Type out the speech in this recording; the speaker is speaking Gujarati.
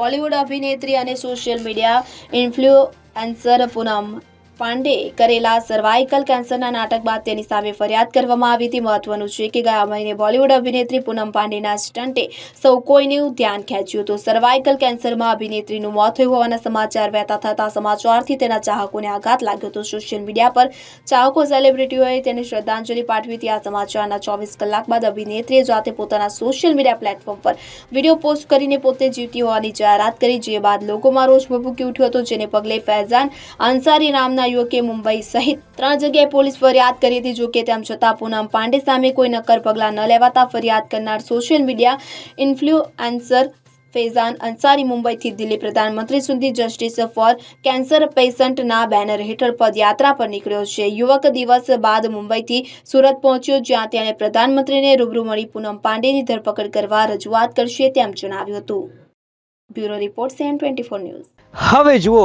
બોલિવૂડ અભિનેત્રી અને social media influencer Poonam. Pandey cervical cervical કેન્સરના નાટક બાદ તેની સામે ફરિયાદ કરવામાં આવી હતી. મહત્વનું છે કે ગયા મહિને બોલિવૂડ અભિનેત્રી પૂનમ પાંડેના સ્ટન્ટે સૌ કોઈનું ધ્યાન ખેંચ્યું હતું. સર્વાઇકલ કેન્સરમાં અભિનેત્રીનું મોત થયું હોવાના સમાચાર વહેતા થતા સમાચારથી તેના ચાહકોને આઘાત લાગ્યો હતો. સોશિયલ મીડિયા પર ચાહકો સેલિબ્રિટીઓએ તેને શ્રદ્ધાંજલિ પાઠવી હતી. આ સમાચારના ચોવીસ કલાક બાદ અભિનેત્રીએ જાતે પોતાના સોશિયલ મીડિયા પ્લેટફોર્મ પર વીડિયો પોસ્ટ કરીને પોતે જીવતી હોવાની જાહેરાત કરી, જે બાદ લોકોમાં રોષ ભભૂકી ઉઠ્યો હતો, જેને પગલે ફૈઝાન અંસારી નામના યુવકે મુંબઈ સહિત ત્રણ જગ્યાએ પોલીસ ફરિયાદ કરી હતી. જોકે તેમ છતાં પૂનમ પાંડે સામે કોઈ નક્કર પગલાં ન લેવાતા ફરિયાદ કરનાર social media influencer Faizan Ansari મુંબઈથી દિલ્હી પ્રધાનમંત્રી સુધી જસ્ટિસ ફોર કેન્સર પેશન્ટના બેનર હેઠળ પદયાત્રા પર નીકળ્યો છે. યુવક દિવસ બાદ મુંબઈથી સુરત પહોંચ્યો, જ્યાં તેણે પ્રધાનમંત્રીને રૂબરૂ મળી પૂનમ પાંડેની ધરપકડ કરવા રજૂઆત કરશે તેમ જણાવ્યું હતું. Bureau report CN twenty news. હવે જુઓ